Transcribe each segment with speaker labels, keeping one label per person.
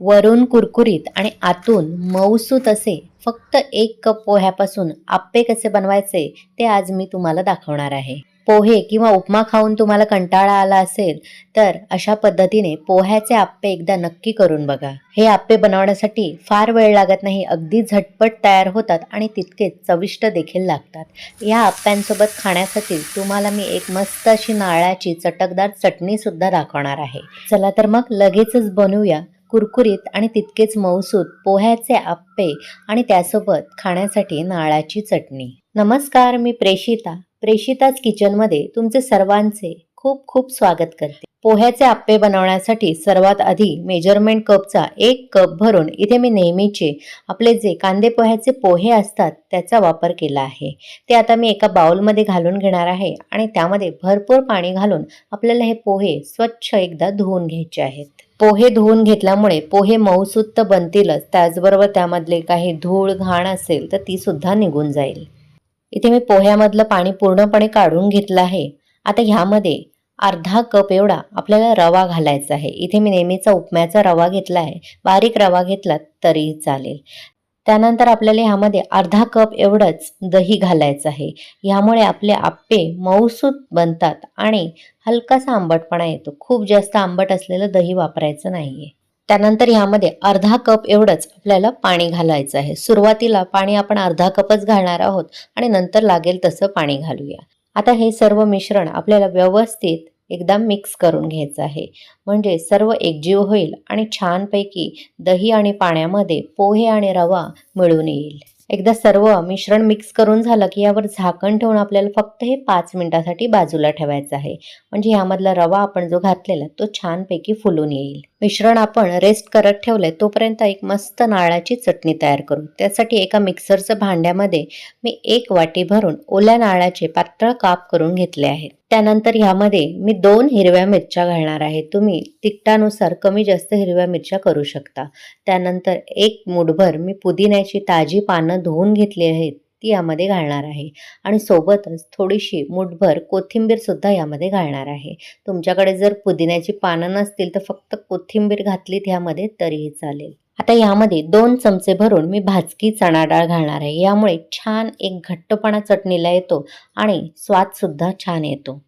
Speaker 1: वरून कुरकुरीत आणि आतून मऊसूत असे फक्त एक कप पोह्यापासून आप्पे कसे बनवायचे ते आज मी तुम्हाला दाखवणार आहे. पोहे किंवा उपमा खाऊन तुम्हाला कंटाळा आला असेल तर अशा पद्धतीने पोह्याचे आप्पे एकदा नक्की करून बघा. हे आप्पे बनवण्यासाठी फार वेळ लागत नाही अगदी झटपट तयार होतात आणि तितकेच चविष्ट देखील लागतात. या आप्प्यांसोबत खाण्यासाठी तुम्हाला मी एक मस्त अशी नारळाची चटकदार चटणी सुद्धा दाखवणार आहे. चला तर मग लगेचच बनवूया. कुरकुरीत आणि तितकेच मौसूद पोह्याचे आप्पे आणि त्यासोबत खाण्यासाठी नारळाची चटणी. नमस्कार मी प्रेषिता प्रेषिताच किचनमध्ये तुमचे सर्वांचे खूप खूप स्वागत करते. पोह्याचे आप्पे बनवण्यासाठी सर्वात आधी मेजरमेंट कपचा एक कप भरून इथे मी नेहमीचे आपले जे कांदे पोह्याचे पोहे असतात त्याचा वापर केला आहे. ते आता मी एका बाउलमध्ये घालून घेणार आहे आणि त्यामध्ये भरपूर पाणी घालून आपल्याला हे पोहे स्वच्छ एकदा धुवून घ्यायचे आहेत. पोहे धुवून घेतल्यामुळे पोहे मऊसूत बनतीलच त्याचबरोबर त्यामधले काही धूळ घाण असेल तर ती सुद्धा निघून जाईल. इथे मी पोह्यामधलं पाणी पूर्णपणे काढून घेतलं आहे. आता ह्यामध्ये अर्धा कप एवढा आपल्याला रवा घालायचा आहे. इथे मी नेहमीचा उपम्याचा रवा घेतला आहे. बारीक रवा घेतला तरीही चालेल. त्यानंतर आपल्याला ह्यामध्ये अर्धा कप एवढंच दही घालायचं आहे. ह्यामुळे आपले आप्पे मऊसूत बनतात आणि हलकासा आंबटपणा येतो. खूप जास्त आंबट असलेलं दही वापरायचं नाहीये. त्यानंतर ह्यामध्ये अर्धा कप एवढंच आपल्याला पाणी घालायचं आहे. सुरुवातीला पाणी आपण अर्धा कपच घालणार आहोत आणि नंतर लागेल तसं पाणी घालूया. आता हे सर्व मिश्रण आपल्याला व्यवस्थित एकदा मिक्स करून घ्यायचं आहे. म्हणजे सर्व एकजीव होईल आणि छानपैकी दही आणि पाण्यामध्ये पोहे आणि रवा मिळून येईल. एकदा सर्व मिश्रण मिक्स करून झालं की यावर झाकण ठेवून आपल्याला फक्त हे पाच मिनिटासाठी बाजूला ठेवायचं आहे. म्हणजे ह्यामधला रवा आपण जो घातलेला तो छानपैकी फुलून येईल. मिश्रण आपण रेस्ट करत ठेवलंय तोपर्यंत एक मस्त नारळाची चटणी तयार करू. त्यासाठी एका मिक्सरचं भांड्यामध्ये मी एक वाटी भरून ओल्या नारळाचे पातळ काप करून घेतले आहेत. त्यानंतर ह्यामध्ये मी दोन हिरव्या मिरच्या घालणार आहे. तुम्ही तिखटानुसार कमी जास्त हिरव्या मिरच्या करू शकता. त्यानंतर एक मुठभर मी पुदिन्याची ताजी पानं धुवून घेतली आहेत. ती यामध्ये घालणार आहे. आणि सोबतच थोडीशी मुठभर कोथिंबीरसुद्धा यामध्ये घालणार आहे. तुमच्याकडे जर पुदिन्याची पानं नसतील तर फक्त कोथिंबीर घातलीत ह्यामध्ये तरीही चालेल. आता यामध्ये दोन चमचे भरून मी भाजकी चणा डाळ घालणार आहे. यामुळे छान एक घट्टपणा चटणीला येतो आणि स्वादसुद्धा छान येतो.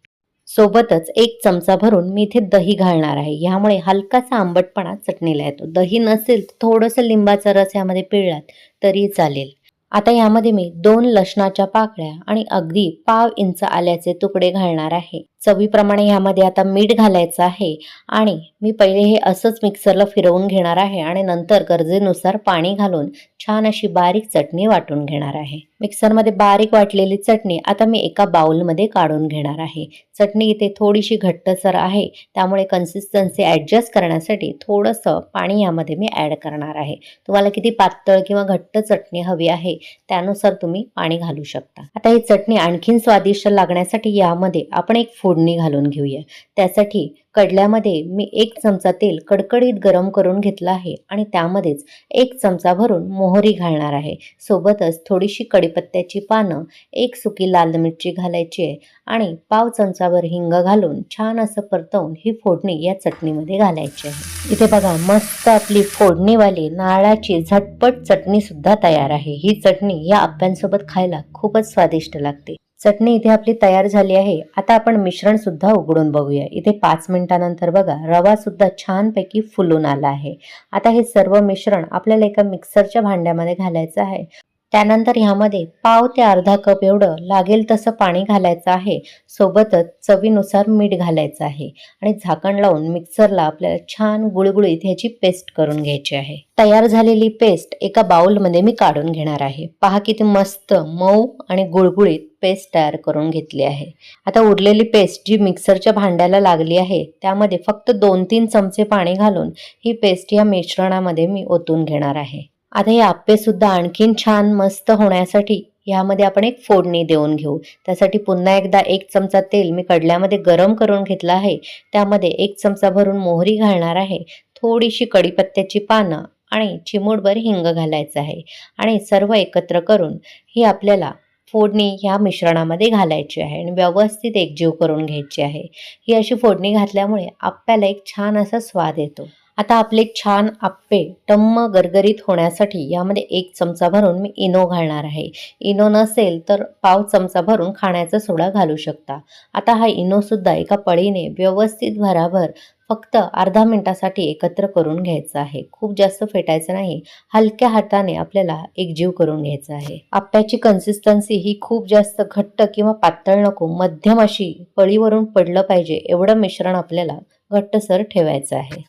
Speaker 1: सोबतच एक चमचा भरून मी इथे दही घालणार आहे. यामुळे हलकासा आंबटपणा चटणीला येतो. दही नसेल तर थोडंसं लिंबाचा रस यामध्ये पिळलात तरी चालेल. आता यामध्ये मी दोन लसणाच्या पाकळ्या आणि अगदी पाव इंच आल्याचे तुकडे घालणार आहे. चवीप्रमाणे ह्यामध्ये आता मीठ घालायचं आहे. आणि मी पहिले हे असंच मिक्सरला फिरवून घेणार आहे आणि नंतर गरजेनुसार पाणी घालून छान अशी बारीक चटणी वाटून घेणार आहे. मिक्सरमध्ये बारीक वाटलेली चटणी आता मी एका बाउलमध्ये काढून घेणार आहे. चटणी इथे थोडीशी घट्टसर आहे. त्यामुळे कन्सिस्टन्सी ॲडजस्ट करण्यासाठी थोडंसं पाणी यामध्ये मी ॲड करणार आहे. तुम्हाला किती पातळ किंवा घट्ट चटणी हवी आहे त्यानुसार तुम्ही पाणी घालू शकता. आता ही चटणी आणखीन स्वादिष्ट लागण्यासाठी यामध्ये आपण एक फूड फोडणी घालून घेऊया. त्यासाठी कडल्यामध्ये मी एक चमचा तेल कडकडीत गरम करून घेतलं आहे आणि त्यामध्येच एक चमचा भरून मोहरी घालणार आहे. सोबतच थोडीशी कडीपत्त्याची पानं एक सुकी लाल मिरची घालायची आहे आणि पाव चमचाभर हिंग घालून छान असं परतवून ही फोडणी या चटणीमध्ये घालायची आहे. इथे बघा मस्त आपली फोडणीवाली नारळाची झटपट चटणीसुद्धा तयार आहे. ही चटणी या आप्यांसोबत खायला खूपच स्वादिष्ट लागते. चटणी इथे आपली तयार झाली आहे. आता आपण मिश्रण सुद्धा उघडून बघूया. इथे पाच मिनिटानंतर बघा रवा सुद्धा छानपैकी फुलून आला आहे. आता हे सर्व मिश्रण आपल्याला एका मिक्सरच्या भांड्यामध्ये घालायचं आहे. त्यानंतर ह्यामध्ये पाव ते अर्धा कप एवढं लागेल तसं पाणी घालायचं आहे. सोबतच चवीनुसार मीठ घालायचं आहे. आणि झाकण लावून मिक्सरला आपल्याला छान गुळगुळीत ह्याची पेस्ट करून घ्यायची आहे. तयार झालेली पेस्ट एका बाउलमध्ये मी काढून घेणार आहे. पहा किती मस्त मऊ आणि गुळगुळीत पेस्ट तयार करून घेतली आहे. आता उरलेली पेस्ट जी मिक्सरच्या भांड्याला लागली आहे त्यामध्ये फक्त दोन तीन चमचे पाणी घालून ही पेस्ट या मिश्रणामध्ये मी ओतून घेणार आहे. आता हे आप्पेसुद्धा आणखीन छान मस्त होण्यासाठी ह्यामध्ये आपण एक फोडणी देऊन घेऊ. त्यासाठी पुन्हा एकदा एक चमचा तेल मी कडल्यामध्ये गरम करून घेतलं आहे. त्यामध्ये एक चमचा भरून मोहरी घालणार आहे. थोडीशी कडीपत्त्याची पानं आणि चिमूटभर हिंग घालायचं आहे. आणि सर्व एकत्र करून ही आपल्याला फोडणी ह्या मिश्रणामध्ये घालायची आहे आणि व्यवस्थित एकजीव करून घ्यायची आहे. ही अशी फोडणी घातल्यामुळे आप्याला एक छान असा स्वाद येतो. आता आपले छान आप्पे टम्म गरगरीत होण्यासाठी यामध्ये एक चमचा भरून मी इनो घालणार आहे. इनो नसेल तर पाव चमचा भरून खाण्याचा सोडा घालू शकता. आता हा इनोसुद्धा एका पळीने व्यवस्थित भराभर फक्त अर्धा मिनिटासाठी एकत्र करून घ्यायचं आहे. खूप जास्त फेटायचं नाही. हलक्या हाताने आपल्याला एकजीव करून घ्यायचा आहे. आप्याची कन्सिस्टन्सी ही खूप जास्त घट्ट किंवा पातळ नको मध्यम अशी पळीवरून पडलं पाहिजे एवढं मिश्रण आपल्याला घट्टसर ठेवायचं आहे.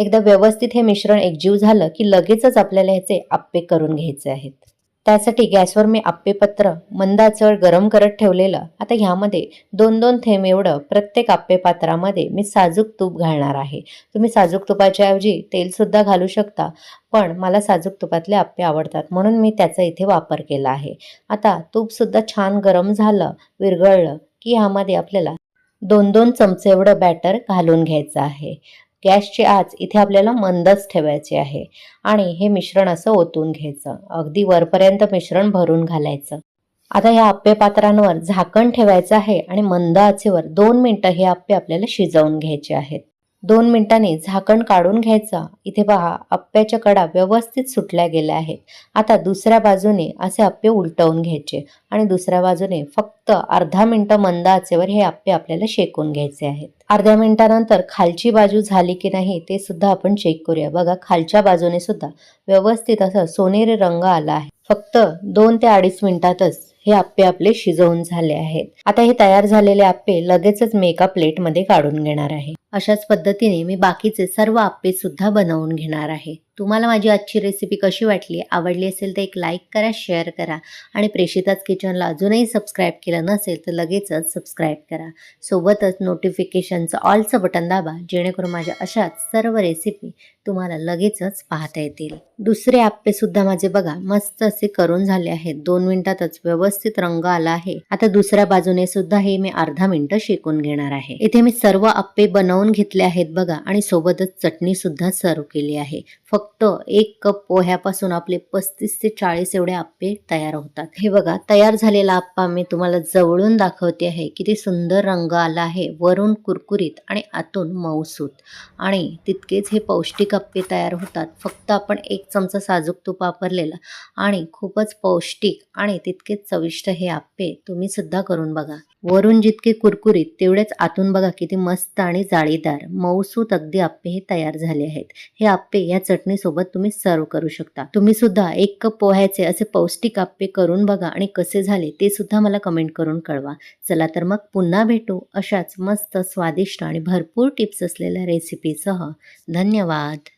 Speaker 1: एकदा व्यवस्थित हे मिश्रण एकजीव झालं की लगेचच आपल्याला ह्याचे आप्पे करून घ्यायचे आहेत. त्यासाठी गॅसवर मी आप्पेपत्र मंद आचेवर गरम करत ठेवलेलं आता ह्यामध्ये दोन दोन थेंब एवढं प्रत्येक आप्पे पात्रामध्ये मी साजूक तूप घालणार आहे. तुम्ही साजूक तुपाच्या ऐवजी तेलसुद्धा घालू शकता पण मला साजूक तुपातले आप्पे आवडतात म्हणून मी त्याचा इथे वापर केला आहे. आता तूपसुद्धा छान गरम झालं विरघळलं की ह्यामध्ये आपल्याला दोन दोन चमचे एवढं बॅटर घालून घ्यायचं आहे. गॅसची आच इथे आपल्याला मंदच ठेवायची आहे. आणि हे मिश्रण असं ओतून घ्यायचं. अगदी वरपर्यंत मिश्रण भरून घालायचं. आता ह्या आप्पे पात्रांवर झाकण ठेवायचं आहे आणि मंद आचेवर दोन मिनटं हे आप्पे आपल्याला शिजवून घ्यायचे आहेत. दोन मिनिटांनी झाकण काढून घ्यायचं. इथे पहा आप्प्याच्या कडा व्यवस्थित सुटल्या गेल्या आहेत. आता दुसऱ्या बाजूने असे आप्पे उलटवून घ्यायचे. आणि दुसऱ्या बाजूने फक्त अर्धा मिनटं मंद आचेवर हे आप्पे आपल्याला शेकून घ्यायचे आहेत. अर्ध्या मिनिटानंतर खालची बाजू झाली की नाही ते सुद्धा आपण चेक करूया. बघा खालच्या बाजूने सुद्धा व्यवस्थित असा सोनेरी रंग आला आहे. फक्त दोन ते अडीच मिनिटातच हे आप्पे आपले शिजवून झाले आहेत. आता हे तयार झालेले आप्पे लगेचच मी एका प्लेटमध्ये काढून घेणार आहे. अशाच पद्धतीने मी बाकीचे सर्व आप्पे सुद्धा बनवून घेणार आहे. तुम्हाला माझी आजची रेसिपी कशी वाटली आवडली असेल तर एक लाईक करा शेअर करा आणि प्रेषिताच किचनला अजूनही सबस्क्राईब केलं नसेल तर लगेचच सबस्क्राईब करा. सोबतच नोटिफिकेशनचं ऑलचं बटन दाबा जेणेकरून माझ्या अशाच सर्व रेसिपी तुम्हाला लगेचच पाहता येतील. दुसरे आप्पे सुद्धा माझे बघा मस्त असे करून झाले आहेत. दोन मिनिटातच व्यवस्थित रंग आला आहे. आता दुसऱ्या बाजूने सुद्धा हे मी अर्धा मिनिट शेकून घेणार आहे. इथे मी सर्व आप्पे बनवून घेतले आहेत बघा आणि सोबतच चटणी सुद्धा सर्व केली आहे. फक्त एक कप पोह्यापासून आपले पस्तीस ते चाळीस एवढे आप्पे तयार होतात. हे बघा तयार झालेला आप्पा मी तुम्हाला जवळून दाखवते आहे. किती सुंदर रंग आला आहे. वरून कुरकुरीत आणि आतून मऊसूत. आणि तितकेच हे पौष्टिक टप्पे तयार होतात. फक्त आपण एक चमचा साजूक तूप वापरलेला आणि खूपच पौष्टिक आणि तितकेच चविष्ट हे आप्पे तुम्ही सुद्धा करून बघा. वरून जितके कुरकुरीत तेवढेच आतून बघा किती मस्त आणि जाळीदार मऊसूत अगदी आप्पे हे तयार झाले आहेत. हे आप्पे या चटणीसोबत तुम्ही सर्व करू शकता. तुम्ही सुद्धा एक कप पोह्याचे असे पौष्टिक आप्पे करून बघा आणि कसे झाले ते सुद्धा मला कमेंट करून कळवा. चला तर मग पुन्हा भेटू अशाच मस्त स्वादिष्ट आणि भरपूर टिप्स असलेल्या रेसिपीसह धन्यवाद!